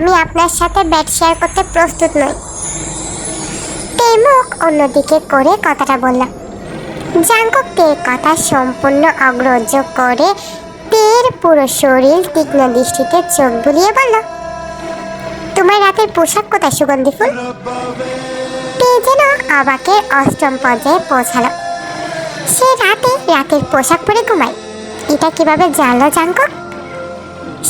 আমি আপনার সাথে ব্যাট শেয়ার করতে প্রস্তুত নই। তেমুক অন্যদিকে করে কথাটা বলল, জাঙ্কক তের কথা সম্পূর্ণ অগ্রহ্য করে তের পুরো শরীর তীক্ষ্ণ দৃষ্টিতে চোখ বুলিয়ে বলল, তোমার রাতের পোশাক কোথায়, সুগন্ধি ফুল? তে যেন অবাকে অষ্টম পর্যায়ে পৌঁছালো। সে রাতে রাতের পোশাক পরে ঘুমায়। এটা কীভাবে জানলো জাঙ্কক?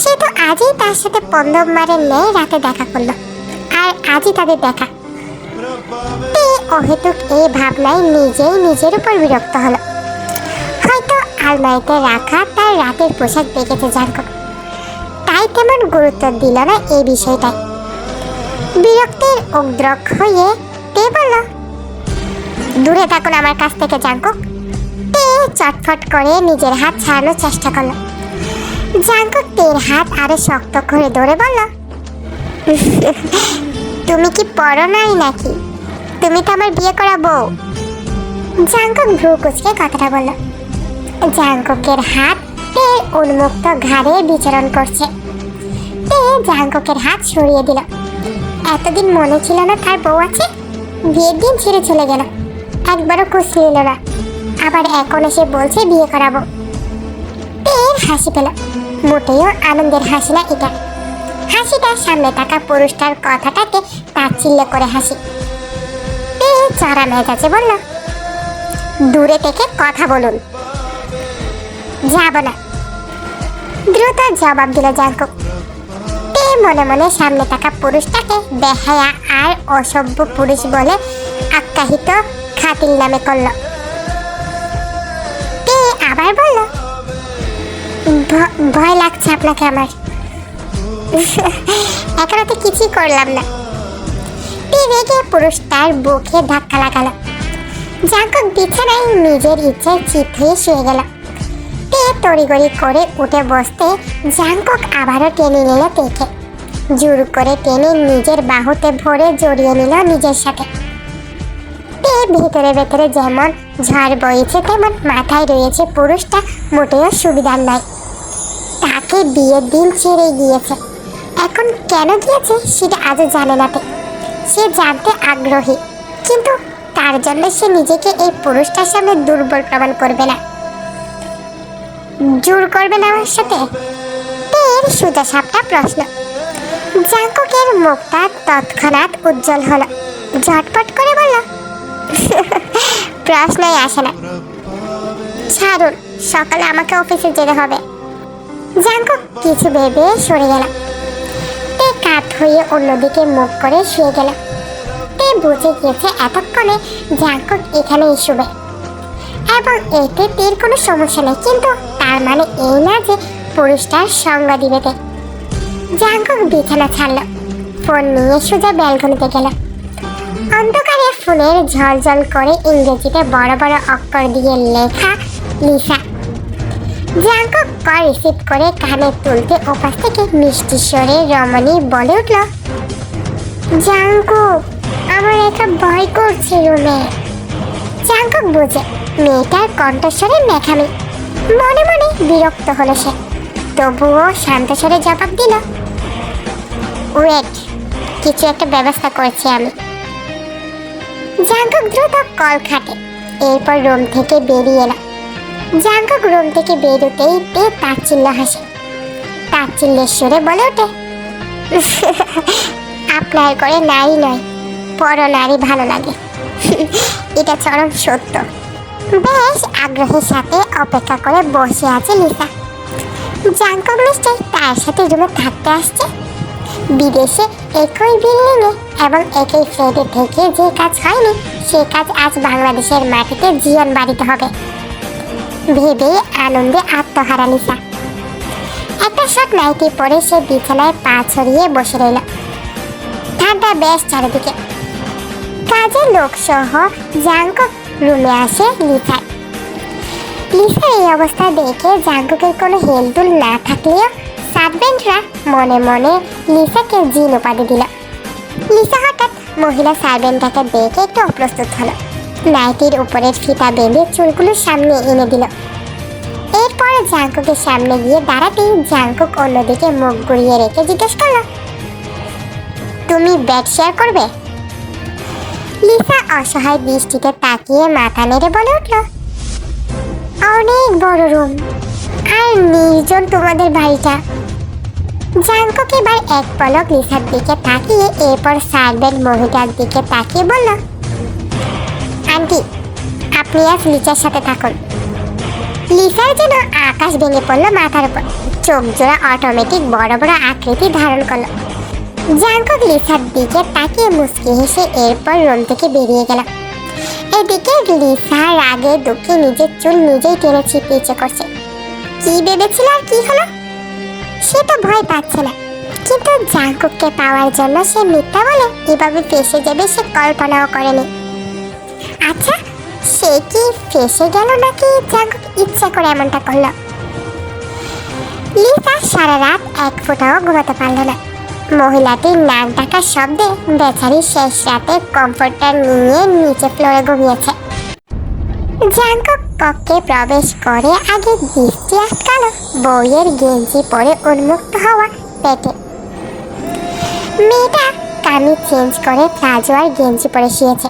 সে তো আজই তার সাথে পন্দব মারের ন্যায় রাতে দেখা করল। আর আজই তাদের দেখা। তে অহেতুক এই ভাবনায় নিজেই নিজের উপর বিরক্ত হলো। হয়তো আলমারিতে রাখা তার রাতের পোশাক দেখেছে জাঙ্কক তাই তেমন গুরুত্ব দিল না এই বিষয়টায়। বিরক্তির উদ্রক হয়ে তে বলল, দূরে থাকুন আমার কাছ থেকে জাঙ্কক তে চটফট করে নিজের হাত ছাড়ানোর চেষ্টা করল। জাঙ্কক তের হাত আরও শক্ত করে ধরে বলল, তুমি কি পড়ো নাই নাকি? তুমি তো আমার বিয়ে করা বউ। জাঙ্কক ভ্রু কুচকে কথাটা বলল, জাঙ্ককের হাত তে উন্মুক্ত ঘাড়ে বিচরণ করছে। তে জাঙ্ককের হাত সরিয়ে দিল, এতদিন মনে ছিল না তার বউ আছে। বিয়ের দিন ছেড়ে চলে গেল, একবারও খোঁজ নিল না। আবার এখন এসে বলছে বিয়ে করাবো। তের হাসি পেল। মোটেও আনন্দের হাসি না এটা। হাসিটা সামনে থাকা পুরুষটার কথাটাকে তাচ্ছিল্য করে হাসি। তে চড়া মেজাজে বলল, দূরে থেকে কথা বলুন। যাব না। দ্রুত জবাব দিল জাঙ্কুক। তে মনে মনে সামনে থাকা পুরুষটাকে বেহায়া আর অসভ্য পুরুষ বলে আখ্যাহিত খাতিল নামে করল। তে আবার বলল "ভ- ভয় লাগছে আপনাকে আমার। এখনও তো কিছুই করলাম না। রেগে পুরুষটার বুকে ধাক্কা লাগালো। জাঙ্কক বিছানায় নিজের ইচ্ছায় হয়ে শুয়ে গেল। তে তড়িগড়ি করে উঠে বসতে জাঙ্কক আবারও টেনে নিল তেকে জোর করে টেনে নিজের বাহুতে ভরে জড়িয়ে নিল নিজের সাথে। তে ভেতরে ভেতরে যেমন ঝড় বইছে, তেমন মাথায় রয়েছে পুরুষটা, মোটেও সুবিধার নয়। তাকে বিয়ের দিন ছেড়ে গিয়েছে। এখন কেন গিয়েছে সেটা আজও জানে না। সে জানতে আগ্রহী, কিন্তু তার জন্য সে নিজেকে এই পুরুষটার সামনে দুর্বল প্রমাণ করবে না। জোর করবে না আমার সাথে? তের সুজা সাপটা প্রশ্ন। জাঙ্কুকের মুখটা তৎক্ষণাৎ উজ্জ্বল হলো। ঝটপট করে বলল, প্রশ্নই আসে না। ছাড়ুন, সকালে আমাকে অফিসে যেতে হবে। জাঙ্কুক কিছু ভেবে সরে গেল। তে কাত হয়ে অন্যদিকে মুখ করে শুয়ে গেল। তে বুঝে গিয়েছে এতক্ষণে জাঙ্কুক এখানেই শুবে এবং এতে তীর কোনো সমস্যা নেই, কিন্তু তার মানে এই না যে পুরুষটার সঙ্গ দিবে তে। জাঙ্কুক বিছানা ছাড়ল। ফোন নিয়ে সোজা ব্যালকনিতে গেল। অন্ধকারে ফোনের ঝলঝল করে ইংরেজিতে বড় বড় অক্ষর দিয়ে লেখা, লিসা। জাঙ্কুক কল রিসিভ করে কানে তুলতে ওপাশ থেকে মিষ্টি স্বরে রমণী বলে উঠল জাঙ্কুক আমার একা ভয় করছে রুমে। জাঙ্কুক বুঝে মেয়েটার কণ্ঠস্বরে মেখামি মনে মনে বিরক্ত হলো সে। তবুও শান্ত স্বরে জবাব দিল, ওয়েট, কিছু একটা ব্যবস্থা করছি আমি। জাঙ্কুক দ্রুত কল খাটে, এরপর রুম থেকে বেরিয়ে এলো। জাঙ্কুক রুম থেকে বেরোতেই তে তাচ্ছিল্য হাসে। তাচ্ছিল্যের সুরে বলে ওঠে, আপনার করে নারী নয় পর নারী ভালো লাগে। এটা চরম সত্য। বেশ আগ্রহের সাথে অপেক্ষা করে বসে আছে লিসা। জাঙ্কক নিশ্চয় তার সাথে রুমে থাকতে আসছে। বিদেশে একই বিল্ডিংয়ে এবং একই ফ্ল্যাটে থেকে যে কাজ হয়নি, সে কাজ আজ বাংলাদেশের মাটিতে জীবন বাড়িতে হবে। ভেবে আনন্দে আত্মহারা লিসা একটা শট নাইটি পরে সে বিছানায় পা ছড়িয়ে বসে রইল। ঠান্ডা বেশ চারিদিকে। কাজের লোক সহ জাঙ্কক রুমে আসে লিসার লিসার এই অবস্থা দেখে জাঙ্কুকের কোনো হেলদুল না থাকলেও সার্ভেন্টরা মনে মনে লিসাকে জিন উপাধি দিল। লিসা হঠাৎ মহিলা সার্ভেন্টটাকে দেখে একটু অপ্রস্তুত হলো। নাইটির উপরের ফিতা বেঁধে চুলগুলো সামনে এনে দিল। এরপর জাঙ্কুকের সামনে গিয়ে দাঁড়াতেই জাঙ্কুক অন্যদিকে মুখ ঘুরিয়ে রেখে জিজ্ঞেস করল, তুমি বেড শেয়ার করবে? লিসা অসহায় দৃষ্টিতে তাকিয়ে মাথা নেড়ে বলে উঠল, অনেক বড় রুম, আর নির্জন তোমাদের বাড়িটা। জাঙ্কক এবার এক পলক লিসার দিকে তাকিয়ে এরপর সার্ভেন্ট মহিলার দিকে তাকিয়ে বলল আন্টি, আপনি আজ লিচার সাথে থাকুন। লিসার যেন আকাশ ভেঙে পড়ল মাথার উপর। চোখ জোড়া অটোমেটিক বড় বড় আকৃতি ধারণ করল। জাঙ্কক লিসার দিকে তাকিয়ে মুচকি হেসে এরপর রুম থেকে বেরিয়ে গেল। এদিকে লিসা রাগে দুঃখে নিজের চুল নিজেই টেনে ছিপিয়ে ইচ্ছে করছে। কি ভেবেছিল আর কি হলো? সে তো ভয় পাচ্ছে না। কিন্তু জাঙ্কুককে পাওয়ার জন্য সে মিথ্যা বলে এভাবে ফেসে যাবে সে কল্পনাও করেনি। আচ্ছা সে কি ফেসে গেল নাকি? জাঙ্কুক ইচ্ছা করে এমনটা করল। লিসা সারা রাত এক ফোঁটাও ঘুমাতে পারল না। মহিলাটির নাক ডাকার শব্দে বেচারি শেষ রাতে কমফোর্টার নিয়ে নিচে ফ্লোরে ঘুমিয়েছে। জাঙ্কক কক্ষে প্রবেশ করে আগে দৃষ্টি আটকালো বইয়ের গেঞ্জি পরে উন্মুক্ত হওয়া পেটে। মেয়েটা কামি চেঞ্জ করে প্লাজো গেঞ্জি পরে শুয়েছে।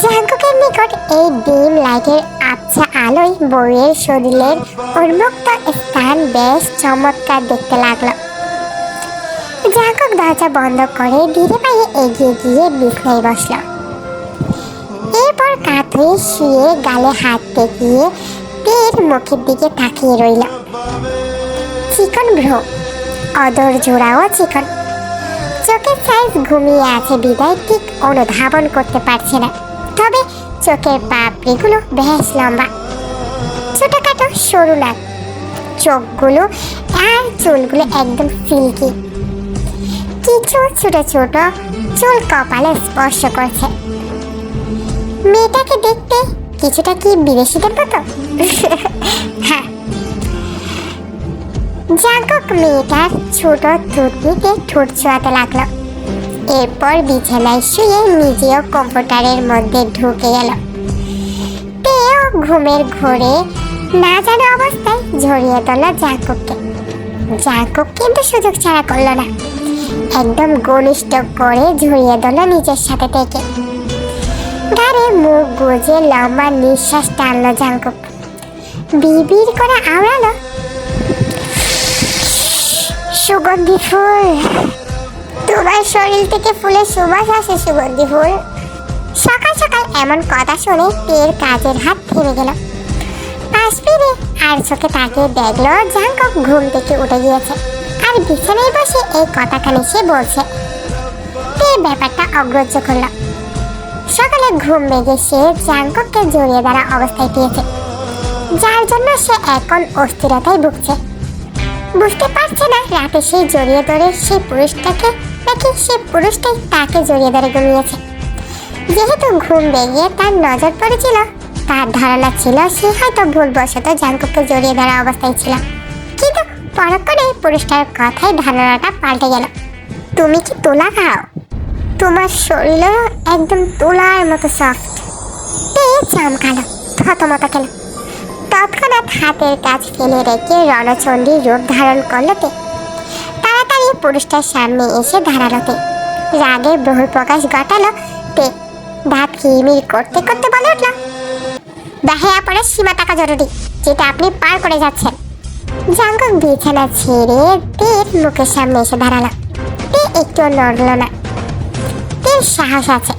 জাঙ্কুকের নিকট এই ডিম, লাইটের আবছা আলোয় বইয়ের শরীরের উন্মুক্ত স্থান বেশ চমৎকার দেখতে লাগল। জাঙ্কুক দরজা বন্ধ করে ধীরে পায়ে এগিয়ে গিয়ে বিছনায় বসল। এরপর কাত শুয়ে গালে হাত টেকিয়ে পেট মুখের দিকে তাকিয়ে রইল। চিকন ভ্রু, অদর জোড়াও চিকন। চোখের সাইজ ঘুমিয়ে আছে, বিদায় ঠিক অনুধাবন করতে পারছে না। তবে চোখের পাপড়িগুলো বেশ লম্বা। ছোটখাটো সরু নাক চোখগুলো আর চুলগুলো একদম সিল্কি কিছু ছোট ছোট চুল কপালে স্পর্শ করছে। মেয়েটাকে দেখতে কিছুটা কি বিদেশিদের মতো? হ্যাঁ। জাগক মেয়েটার ছোট থুতনিতে ঠোঁট ছোঁয়াতে লাগল। এরপর বিছানায় শুয়ে নিজেও কম্পিউটারের মধ্যে ঢুকে গেল তেও ঘুমের ঘোরে না জানা অবস্থায় ঝরিয়ে তোলা জাকবকে জাকব কিন্তু সুযোগ ছাড়া করল না। একদম ঘনিষ্ঠ করে ঝরিয়ে দিল নিজের সাথে থেকে। গাড়ে মুখ গুজে লম্বা নিঃশ্বাস টানলো জাঙ্কুক বিবির করে আওড়ালো সুগন্ধি ফুল! তোমার শরীর থেকে ফুলের সুবাস আসে, সুগন্ধি ফুল। সকাল সকাল এমন কথা শুনে তের কাজের হাত থেমে গেল। পাশ ফিরে আর চোখে তাকিয়ে দেখল জাঙ্কক ঘুম থেকে উঠে গিয়েছে। আর বিছানায় বসে এই কথাখানি সে বলছে। তে ব্যাপারটা অগ্রাহ্য করল। সকালে ঘুম ভেঙে সে জাঙ্কককে জড়িয়ে ধরা অবস্থায় পেয়েছে। যার জন্য সে এখন অস্থিরতায় ভুগছে। বুঝতে পারছে না, রাতে সেই জড়িয়ে ধরে সেই পুরুষটাকে নাকি সেই পুরুষটাই তাকে জড়িয়ে ধরে ঘুমিয়েছে। যেহেতু ঘুম ভেঙে তার নজর পড়েছিল, তার ধারণা ছিল সে হয়তো ভুলবশত জাঙ্কুককে জড়িয়ে ধরা অবস্থায় ছিল। কিন্তু পরক্ষণে পুরুষটার কথায় ধারণাটা পাল্টে গেল। তুমি কি তোলা খাও? তোমার শরীরও একদম তোলার মতো সফট তে চমকালো? থতমত খেলো তৎক্ষণাৎ হাতের কাজ ফেলে রেখে রণচণ্ডীর রূপ ধারণ করল তে পুরুষটার সামনে এসে দাঁড়াল তে রাগের বহুল প্রকাশ ঘটালো তে। দাঁত কিমির করতে করতে বলে উঠল পড়ে সীমা টাকা জরুরি, যেটা আপনি পার করে যাচ্ছেন। জাঙ্গক বিছানা ছেড়ে তের মুখের সামনে এসে দাঁড়াল। তে একটু নড়ল না। তের সাহস আছে।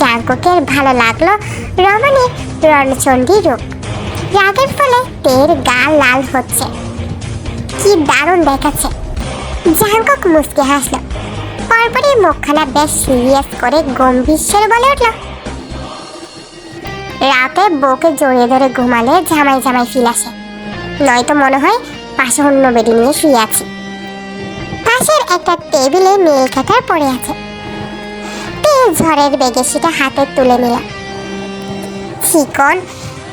জাঙ্গকের ভালো লাগল রমণীর রণচণ্ডী রূপ। রাগের ফলে তের গা লাল হচ্ছে। কি দারুণ দেখাচ্ছে। জাঙ্গক মুসকে হাসলো। পরপরই মুখখানা বেশ সিরিয়াস করে গম্ভীর স্বরে বলে উঠল, রাতে বউকে জড়িয়ে ধরে ঘুমালে জামাই জামাই ফিল আসে। নয়তো মনে হয় পাশে অন্য বেডি নিয়ে শুয়ে আছি। পাশের একটা টেবিলে মেয়ে কাটার পড়ে আছে। ঝড়ের বেগে সেটা হাতে তুলে নিল। চিকন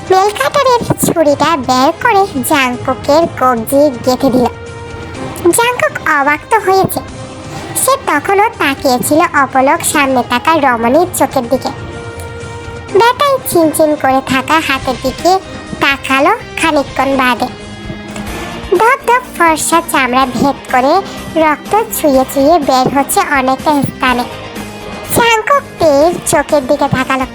মেল ছুরিটা বের করে জাংকুকের কবজি গেঁথে দিল। জাংকুক অবাক তো হয়েছে। সে তখনও তাকিয়েছিল অপলক সামনে থাকা রমণীর চোখের দিকে। বেটায় চিনচিন করে থাকা হাতের দিকে তাকালো খানিকক্ষণ বাদে। ধপ ধপ ফর্সা চামড়া ভেদ করে রক্ত ছুঁয়ে ছুঁয়ে বের হচ্ছে অনেকটা স্থানে। জাঙ্কক তের চোখের দিকে তাকালো।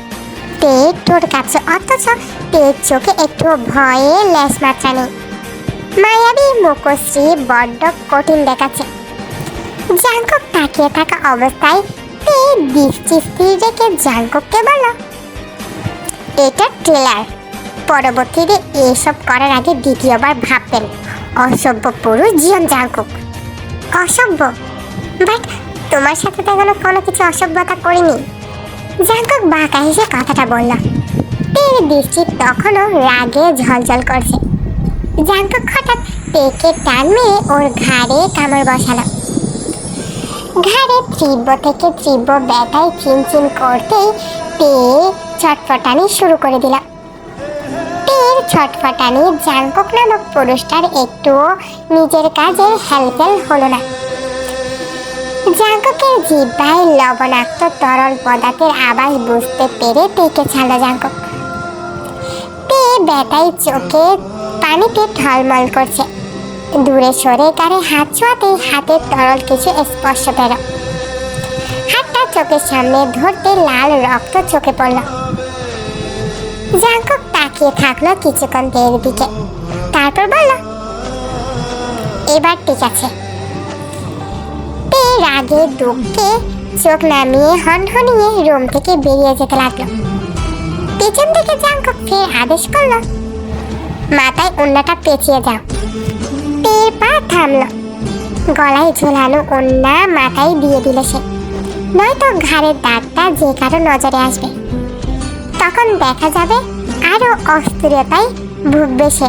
তের ঠোঁট কাছে অথচ তের চোখে একটু ভয়ে লেশ মাত্রা নেই। মায়াবী মুখশ্রী বড্ড কঠিন দেখাচ্ছে। জাঙ্কক তাকিয়ে থাকা অবস্থায় তে দৃষ্টি স্থির রেখে জাঙ্কককে বলল, এটা ট্রেলার পরবর্তীতে এসব করার আগে দ্বিতীয়বার ভাববেন, অসভ্য পুরুষ জীবন জাঙ্কুক অসভ্য? বাট তোমার সাথে তো এখনও কোনো কিছু অসভ্যতা করিনি। জাঙ্কুক বাঁকা হেসে কথাটা বলল তের দৃষ্টি তখনও রাগে ঝলঝল করছে। জাঙ্কুক হঠাৎ পেকে টান মেরে ওর ঘাড়ে কামড় বসালো। ঘাড়ে তীব্র থেকে তীব্র ব্যথায় চিনচিন করতেই তে ছটফটানি শুরু করে দিল। টের ছটফটানি জাঙ্কক নামক পুরুষটার একটুও নিজের কাজে হেলপেল হলো না। জাঙ্ককের জিব্বায় লবণাক্ত তরল পদার্থের আবাস বুঝতে পেরে তেকে ছাড়লো জাঙ্কক তে ব্যথায় চোখে পানিতে ঢলমল করছে। দূরে সরে কারে হাত ছোঁয়াতেই হাতের তরল কিছু স্পর্শ পেল। হাতটা চোখের সামনে ধরতে লাল রক্ত চোখে পড়ল। জাঙ্কক তাকিয়ে থাকল কিছুক্ষণ তের দিকে। তারপর বলল, এবার ঠিক আছে। রাগে দুঃখে চোখ নামিয়ে হনহনিয়ে রুম থেকে বেরিয়ে যেতে লাগল। পেছন থেকে জাঙ্কক ফের আদেশ করল মাথায় অন্যটা পেঁচিয়ে যাও পেয়ের পা থামলো। গলায় ঝোলানো অন্যা মাথায় দিয়ে দিল সে। নয়তো ঘাড়ের দাগটা যে কারও নজরে আসবে। তখন দেখা যাবে আরও অস্থিরতায় ভুগবে সে।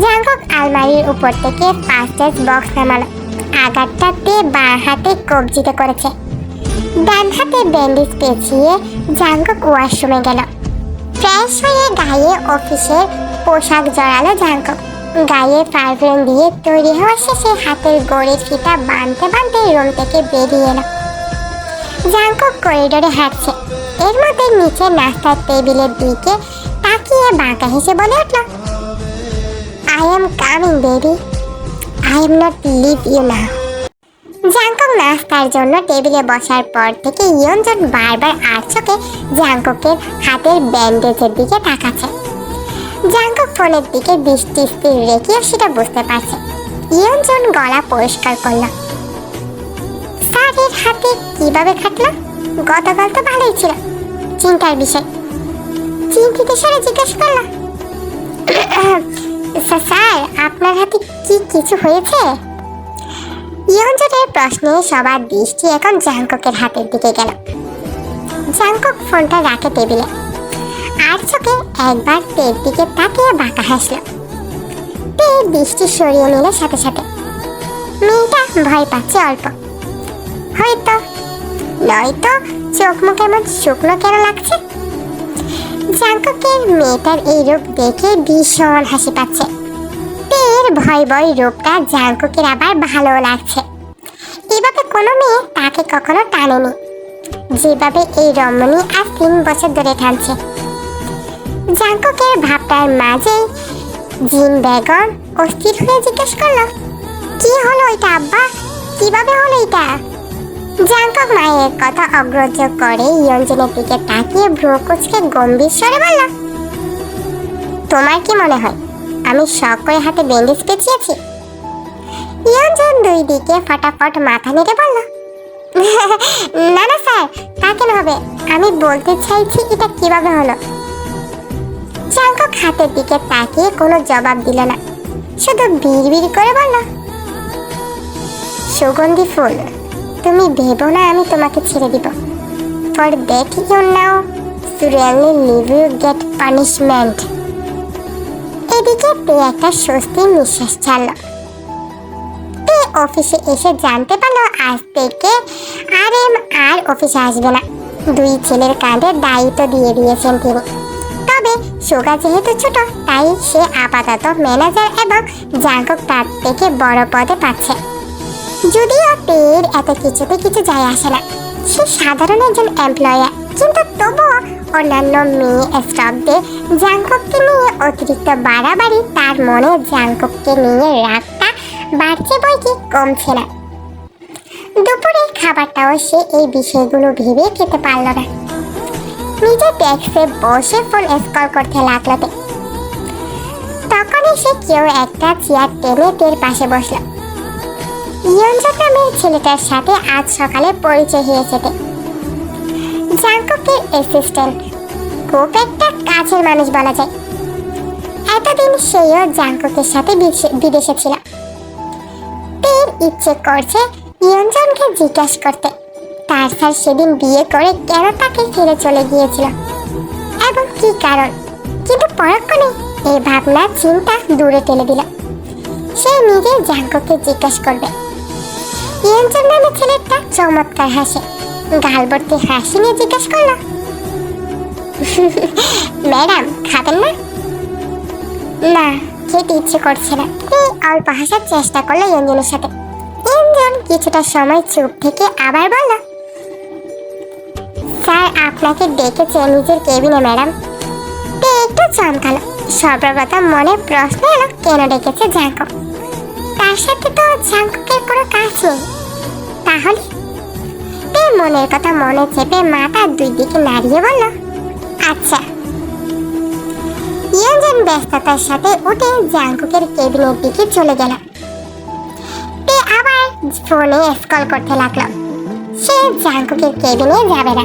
জাঙ্কক আলমারির উপর থেকে ফাস্টেজ বক্স নামালো। আঘাতটাতে বাঁ হাতে কবজিতে করেছে। ডান হাতে ব্যান্ডেজ পেঁচিয়ে জাঙ্কক ওয়াশরুমে গেল। ফ্রেশ হয়ে গায়ে অফিসের পোশাক জড়ালো জাঙ্কক গায়ে পারফিউম দিয়ে তৈরি হওয়া শেষে হাতের গড়ের ফিতা বাঁধতে বাঁধতে রুম থেকে বেরিয়ে এলো। জাঙ্কক করিডোরে হাঁটছে। এর মধ্যে নিচে নাস্তার টেবিলের দিকে তাকিয়ে বাঁকা হেসে বলে উঠল I am coming baby I am not leave you না জাঙ্কক নাস্তার জন্য টেবিলে বসার পর থেকে ইয়নজন বারবার আর চোখে জাঙ্ককের হাতের ব্যান্ডেজের দিকে তাকাচ্ছে। জাঙ্কক ফোনের দিকে দৃষ্টি স্থির রেখেও সেটা বুঝতে পারছে। ইয়নজন গলা পরিষ্কার করল। স্যারের হাতে কীভাবে খাটলো? গতকাল তো ভালোই ছিল। চিন্তার বিষয়। চিন্তিত স্বরে জিজ্ঞেস করল "স্যার, স্যার আপনার হাতে কি কিছু হয়েছে? ইয়ঞ্জনের প্রশ্নে সবার দৃষ্টি এখন জাঙ্ককের হাতের দিকে গেল। জাঙ্কক ফোনটা রাখে টেবিলে। আর চোখে একবার তের দিকে তাকিয়ে বাঁকা হাসলো। তে দৃষ্টি সরিয়ে নিল সাথে সাথে। মেয়েটা ভয় পাচ্ছে অল্প। হয়তো, নয়তো চোখ মুখ এমন শুকনো কেন লাগছে? জাঙ্ককের মেয়েটার এই রূপ দেখে ভীষণ হাসি পাচ্ছে। তের ভয় ভয় রূপটা জাঙ্ককের আবার ভালো লাগছে। এভাবে কোনো মেয়ে তাকে কখনো টানেনি। যেভাবে এই রমণী আর তিন বছর ধরে টানছে। জাঙ্ককের ভাবটার মাঝে জিন বেগম অস্থির হয়ে জিজ্ঞেস করল, কি হলো এটা আব্বা? কীভাবে হলো এটা জাঙ্কক মায়ের কথা অগ্রাহ্য করে ইয়ঞ্জনের দিকে তাকিয়ে ভ্রু কুচকে গম্ভীর স্বরে বলল, তোমার কি মনে হয় আমি শখ করে হাতে ব্যান্ডেজ পেঁচিয়েছি? ইয়ঞ্জন দুই দিকে ফটাফট মাথা নেড়ে বলল, না না স্যার, তা কেন হবে? আমি বলতে চাইছি এটা কীভাবে হলো? জাঙ্কক হাতের দিকে তাকিয়ে কোনো জবাব দিল না। শুধু বিড়বিড় করে বলল, সুগন্ধি ফুল, তুমি ভেবো না আমি তোমাকে ছেড়ে দিব। For that you now really leave you get punishment. এদিকে তে একটা স্বস্তির নিঃশ্বাস ছাড়ল। তে অফিসে এসে জানতে পারল, আজ থেকে আর এম আর অফিসে আসবে না। দুই ছেলের কাঁধে দায়িত্ব দিয়ে দিয়েছেন তিনি। সুগা যেহেতু ছোট, তাই সে আপাতত ম্যানেজার এবং জাগক তার থেকে বড় পদে পাচ্ছে। যদিও তের এত কিছুতে কিছু যায় আসে না। সে সাধারণ একজন এমপ্লয়ার কিন্তু তবুও অন্যান্য মেয়ে স্টাফদের জাংকককে নিয়ে অতিরিক্ত বাড়াবাড়ি, তার মনে জাংকককে নিয়ে রাগটা বাড়ছে বই কি কমছে না। দুপুরে খাবারটাও সে এই বিষয়গুলো ভেবে খেতে পারল না। নিজে ডেস্কে বসে ফোন স্কল করতে লাগল। তখনই সে কেউ একটা চেয়ার টেনে তের পাশে বসল ইয়ঞ্জক নামের ছেলেটার সাথে আজ সকালে পরিচয় হয়েছে। জাঙ্কুকের অ্যাসিস্ট্যান্ট খুব একটা কাছের মানুষ বলা যায় এতদিন সেও জাঙ্কুকের সাথে বিদেশে ছিল তের ইচ্ছে করছে ইয়ঞ্জনকে জিজ্ঞাসা করতে তার স্যার সেদিন বিয়ে করে কেন তাকে ছেড়ে চলে গিয়েছিল? এবং কি কারণ? কিন্তু পরক্ষণে এই ভাবনা, চিন্তা দূরে টেনে দিল। সে নিজে জাঙ্কুকে জিজ্ঞাসা করবে। ইয়ঞ্জন নামে ছেলেটা চমৎকার হাসে। গাল ভর্তি হাসি নিয়ে জিজ্ঞেস করল, ম্যাডাম, খাবেন না? না, খেতে ইচ্ছে করছে না। এই অল্প হাসার চেষ্টা করল ইয়ঞ্জনের সাথে। ইয়ঞ্জন কিছুটা সময় চুপ থেকে আবার বলল স্যার, আপনাকে ডেকেছে নিজের কেবিনে, ম্যাডাম। একটু চমকালো। সর্বপ্রথম মনে প্রশ্ন এলো, কেন ডেকেছে জাঙ্কক তার সাথে তো জাঙ্ককের কোনো কাজ নেই। তাহলে? তে মনের কথা মনে চেপে মাথা দুই দিকে নাড়িয়ে বলল আচ্ছা। ইয়ঞ্জন ব্যস্ততার সাথে উঠে জাঙ্কুকের কেবিনের দিকে চলে গেল। তে আবার ফোনে স্কল করতে লাগল। সে জাঙ্কুকের কেবিনে যাবে না।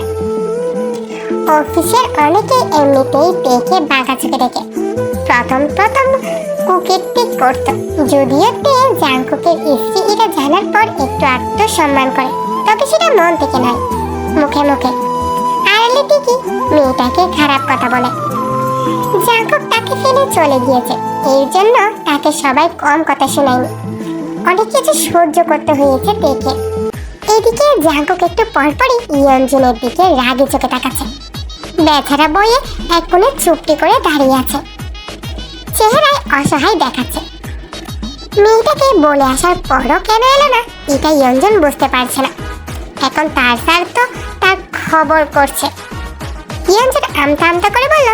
অফিসের অনেকে এমনিতেই পেকে বাঁকা চোখে দেখে। প্রথম প্রথম কুকের টিক করত, যদিও তে জাঙ্কুকের স্ত্রী এটা জানার পর একটু আত্মসম্মান করে, তবে সেটা মন থেকে নয়, মুখে মুখে। আড়ালে ঠিকই মেয়েটাকে খারাপ কথা বলে। জাঙ্কুক তাকে ফেলে চলে গিয়েছে, এর জন্য তাকে সবাই কম কথা শোনায়নি। অনেক কিছু সহ্য করতে হয়েছে দেখে এদিকে জাঙ্কুক একটু পরপরই ইয়ঞ্জনের দিকে রাগে চোখে তাকাচ্ছে। বেচারা বইয়ে এক কোণে চুপটি করে দাঁড়িয়ে আছে। চেহারায় অসহায় দেখাচ্ছে। মেয়েটাকে বলে আসার পরও কেন এলো না এটা ইয়ঞ্জন বুঝতে পারছে না। এখন তার স্যার তো তার খবর করছে। ইয়ঞ্জন আমতা আমতা করে বলল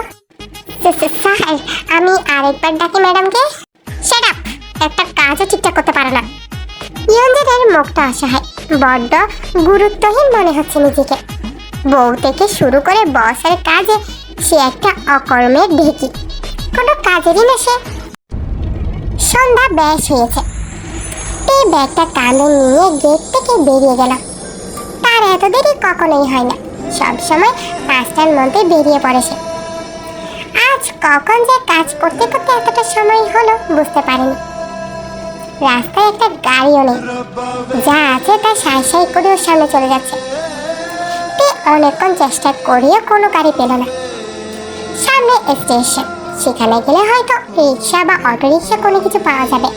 স্যার, আমি আরেকবার ডাকি ম্যাডামকে। সেট আপ একটা কাজও ঠিকঠাক করতে পারে না। ইয়ঞ্জনের মুখটা অসহায়, বড্ড গুরুত্বহীন মনে হচ্ছে নিজেকে। বউ থেকে শুরু করে বসের কাজে সে একটা অকর্মের ঢেকি। কোনো কাজেরই না সে। সন্ধ্যা বেশ হয়েছে। এই ব্যাগটা কাঁধে নিয়ে গেট থেকে বেরিয়ে গেল। তার এত দেরি কখনোই হয় না। সবসময় পাঁচটার মধ্যে বেরিয়ে পড়ে সে। আজ কখন যে কাজ করতে করতে এতটা সময় হলো বুঝতে পারিনি। রাস্তায় একটা গাড়িও নেই। যা আছে তা সাই সাই করে ওর সামনে চলে যাচ্ছে। অনেকক্ষণ চেষ্টা করেও কোনো গাড়ি পেল না। সামনে স্টেশন সেখানে গেলে হয়তো রিক্সা বা অটো রিক্সা কোনো কিছু পাওয়া যাবে।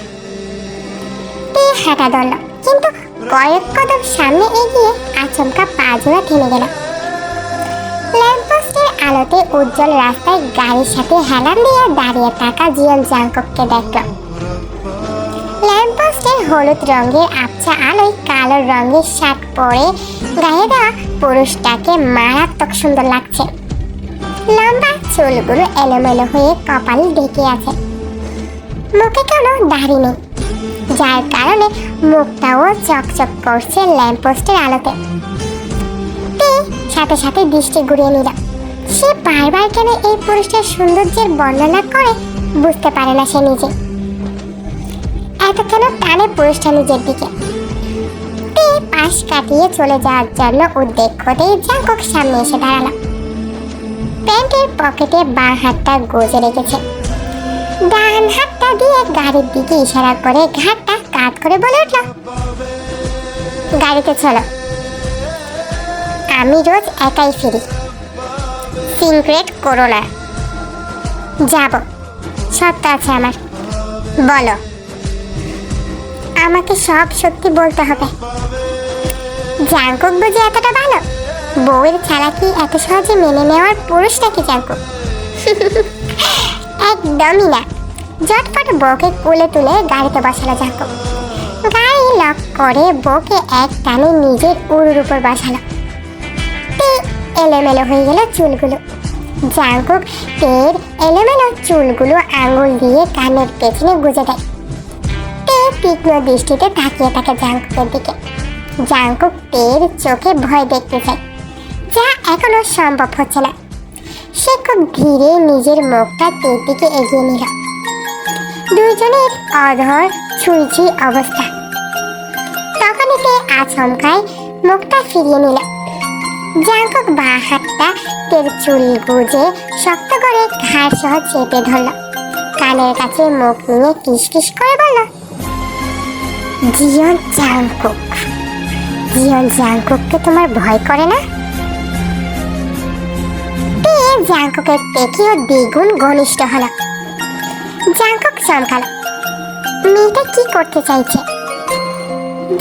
হাঁটা ধরল, কিন্তু কয়েক কদম সামনে এগিয়ে আচমকা পা জোড়া থেমে গেল। ল্যাম্পপোস্টের আলোতে উজ্জ্বল রাস্তায় গাড়ির সাথে হেলান দিয়ে দাঁড়িয়ে থাকা জিয়ন জাংকককে দেখল। ল্যাম্পপোস্টের হলুদ রঙের আবছা আলোয় কালো রঙের শার্ট পরে গায়ে দেওয়া পুরুষটাকে মারাত্মক সুন্দর লাগছে। লম্বা চুলগুলো এলোমেলো হয়ে কপাল ঢেকে আছে। মুখে কোনো দাড়ি নেই, যার কারণে মুখটাও চকচক করছে ল্যাম্পপোস্টের আলোতে। সাথে সাথে দৃষ্টি ঘুরিয়ে নিল। সে বারবার কেন এই পুরুষটার সৌন্দর্যের বর্ণনা করে বুঝতে পারে না সে নিজে। এত কেন টানে পুরুষটা নিজের দিকে? পাশ কাটিয়ে চলে যাওয়ার জন্য উদ্বেগ হতেই জাঙ্কক সামনে এসে দাঁড়াল। প্যান্টের পকেটে বাঁ হাতটা গোজে রেখেছে। ডান হাতটা দিয়ে গাড়ির দিকে ইশারা করে ঘাটটা কাত করে বলে উঠল, গাড়িতে চলো। আমি রোজ একাই ফিরি। সিনক্রেট করো না। যাব। সত্য আছে আমার। বলো। আমাকে সব সত্যি বলতে হবে। জাঙ্কুক বুঝি এতটা ভালো? বউয়ের ছাড়া কি এত সহজে মেনে নেওয়ার পুরুষটা কি জাঙ্কুক একদমই না। ঝটপট বউকে কোলে তুলে গাড়িতে বসালো জাঙ্কুক গাড়ি লক করে বউকে এক টানে নিজের উড়ুর উপর বসালো। এলোমেলো হয়ে গেল চুলগুলো। জাঙ্কুক তের এলোমেলো চুলগুলো আঙুল দিয়ে কানের পেছনে গুজে দেয়। তীক্ষ্ণ দৃষ্টিতে তাকিয়ে থাকে জাঙ্কুকের দিকে। জাঙ্কুক তের চোখে ভয় দেখতে চায় যা এখনও সম্ভব হচ্ছে না। সে খুব ধীরে নিজের মুখটা তের দিকে এগিয়ে নিল। দুজনের অধর ছুঁইছি অবস্থা। তখনই তে আচমকায় মুখটা ফিরিয়ে নিল। জাঙ্কুক বা হাতটা তের চুল গুজে শক্ত করে ঘাড় সহ চেপে ধরল। কানের কাছে মুখ নিয়ে কিস করে বলল, জিয়ন জাঙ্কুক জিয়ন জাঙ্কুককে তোমার ভয় করে না? তে জাঙ্কুকের থেকেও দ্বিগুণ ঘনিষ্ঠ হলো। জাঙ্কুক চমকাল। মেয়েটা কি করতে চাইছে?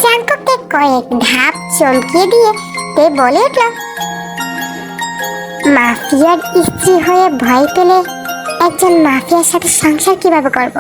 জাঙ্কুককে কয়েক ধাপ চমকিয়ে দিয়ে তে বলে উঠল, মাফিয়ার স্ত্রী হয়ে ভয় পেলে একজন মাফিয়ার সাথে সংসার কীভাবে করব?